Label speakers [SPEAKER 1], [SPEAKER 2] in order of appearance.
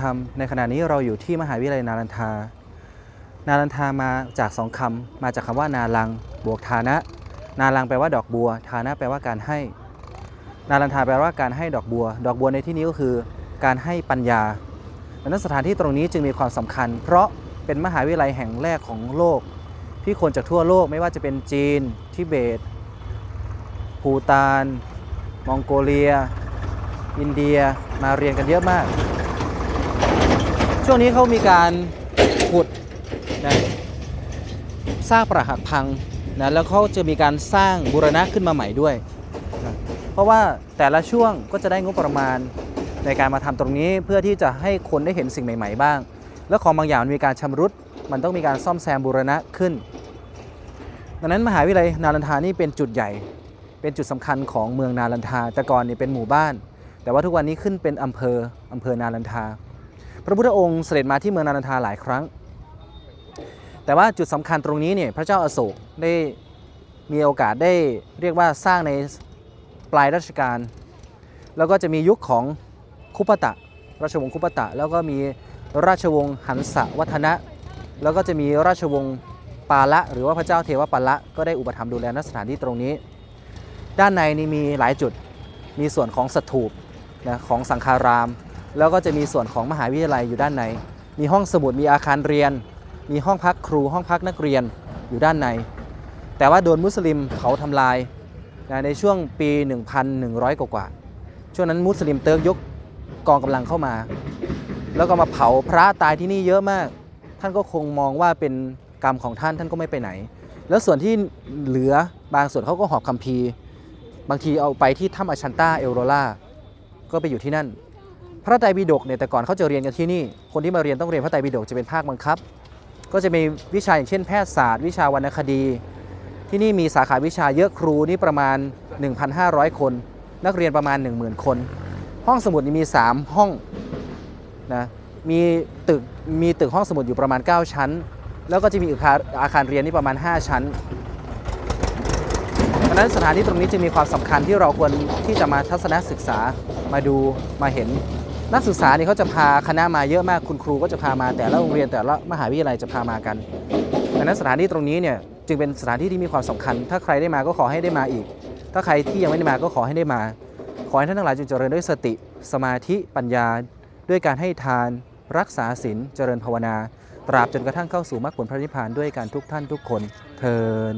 [SPEAKER 1] ธรรม ในขณะนี้เราอยู่ที่มหาวิทยาลัยนารันทา นารันทามาจากสองคำมาจากคำว่านาลัง บวกฐานะ นาลังแปลว่าดอกบัวฐานะแปลว่าการให้ นารันทาแปลว่าการให้ดอกบัว ดอกบัวในที่นี้ก็คือ การให้ปัญญาดังนั้นสถานที่ตรงนี้จึงมีความสำคัญ เพราะเป็นมหาวิทยาลัยแห่งแรกของโลก ที่คนจากทั่วโลกไม่ว่าจะเป็นจีน ทิเบตภูตาน มองโกเลีย อินเดีย มาเรียนกันเยอะมาก ช่วงนี้เขามีการขุดนะสร้างปรักหักพังนะแล้วเขาจะมีการสร้างบูรณะขึ้นมาใหม่ด้วยนะเพราะว่าแต่ละช่วงก็จะได้งบประมาณในการมาทำตรงนี้เพื่อที่จะให้คนได้เห็นสิ่งใหม่ ๆ บ้าง แล้วของบางอย่างมันมีการชำรุด มันต้องมีการซ่อมแซมบูรณะขึ้น ดังนั้นมหาวิทยาลัยนารันทานี่เป็นจุดใหญ่ เป็นจุดสำคัญของเมืองนารันทาแต่ก่อนเนี่ยเป็นหมู่บ้าน แต่ว่าทุกวันนี้ขึ้นเป็นอำเภออำเภอนารันทา พระพุทธองค์เสด็จมาที่เมืองนารันทาหลายครั้ง แต่ว่าจุดสำคัญตรงนี้เนี่ยพระเจ้าอาโศกได้มีโอกาสได้เรียกว่าสร้างในปลายรัชกาลแล้วก็จะมียุคของคุปตะ ราชวงศ์คุปตะ แล้วก็มีราชวงศ์หันสวัฒนะ แล้วก็จะมีราชวงศ์ปาละ หรือว่าพระเจ้าเทวปาละก็ได้อุปถัมภ์ดูแลณสถานที่ตรงนี้ ด้านในนี่มีหลายจุดมีส่วนของสถูปนะของสังฆาราม แล้วก็จะมีส่วนของมหาวิทยาลัยอยู่ด้านใน มีห้องสมุดมีอาคารเรียน มีห้องพักครูห้องพักนักเรียนอยู่ด้านใน แต่ว่าโดนมุสลิมเผาทำลายนะในช่วงปี 1,100กว่าช่วงนั้นมุสลิมเติร์กยกกองกำลังเข้ามา แล้วก็มาเผาพระตายที่นี่เยอะมาก ท่านก็คงมองว่าเป็นกรรมของท่านท่านก็ไม่ไปไหน แล้วส่วนที่เหลือบางส่วนเขาก็หอบคัมภีร์ บางทีเอาไปที่ถ้ำอชันตาเอลโรล่าก็ไปอยู่ที่นั่น พระไตรปิฎกเนี่ยแต่ก่อนเขาจะเรียนกันที่นี่ คนที่มาเรียนต้องเรียนพระไตรปิฎกจะเป็นภาคบังคับ ก็จะมีวิชาอย่างเช่นแพทยศาสตร์ วิชาวรรณคดี ที่นี่มีสาขาวิชาเยอะครูนี่ประมาณ 1,500 คน นักเรียนประมาณ 10,000 คน ห้องสมุดนี่มี 3 ห้องนะมีตึกมีตึกห้องสมุดอยู่ประมาณ 9 ชั้น แล้วก็จะมีอาคารอาคารเรียนนี่ประมาณ 5 ชั้นดังนั้นสถานที่ตรงนี้จึงมีความสำคัญที่เราควรที่จะมาทัศนศึกษามาดูมาเห็น นักศึกษานี่เขาจะพาคณะมาเยอะมากคุณครูก็จะพามาแต่ละโรงเรียนแต่ละมหาวิทยาลัยจะพามากันดังนั้นสถานที่ตรงนี้เนี่ยจึงเป็นสถานที่ที่มีความสำคัญ ถ้าใครได้มาก็ขอให้ได้มาอีก ถ้าใครที่ยังไม่ได้มาก็ขอให้ได้มา ขอให้ท่านทั้งหลายจงเจริญด้วยสติ สมาธิปัญญา ด้วยการให้ทาน รักษาศีลเจริญภาวนา ตราบจนกระทั่งเข้าสู่มรรคผลพระนิพพานด้วยการทุกท่านทุกคนเทิน